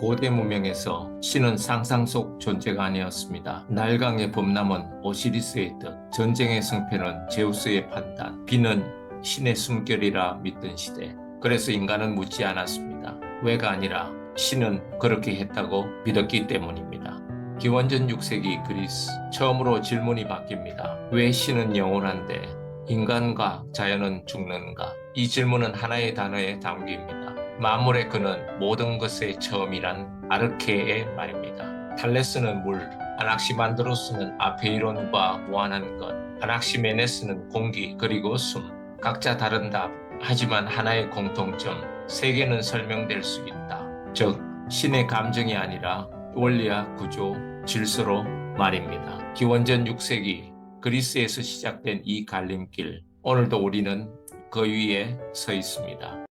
고대 문명에서 신은 상상 속 존재가 아니었습니다. 날강의 범람은 오시리스의 뜻, 전쟁의 승패는 제우스의 판단, 비는 신의 숨결이라 믿던 시대. 그래서 인간은 묻지 않았습니다. 왜가 아니라 신은 그렇게 했다고 믿었기 때문입니다. 기원전 6세기 그리스 처음으로 질문이 바뀝니다. 왜 신은 영원한데 인간과 자연은 죽는가? 이 질문은 하나의 단어에 담깁니다. 만물의 근원 모든 것의 처음이란 아르케의 말입니다. 탈레스는 물, 아낙시만드로스는 아페이론과 무한한 것, 아낙시메네스는 공기 그리고 숨. 각자 다른 답, 하지만 하나의 공통점, 세계는 설명될 수 있다. 즉, 신의 감정이 아니라 원리와 구조, 질서로 말입니다. 기원전 6세기 그리스에서 시작된 이 갈림길, 오늘도 우리는 그 위에 서 있습니다.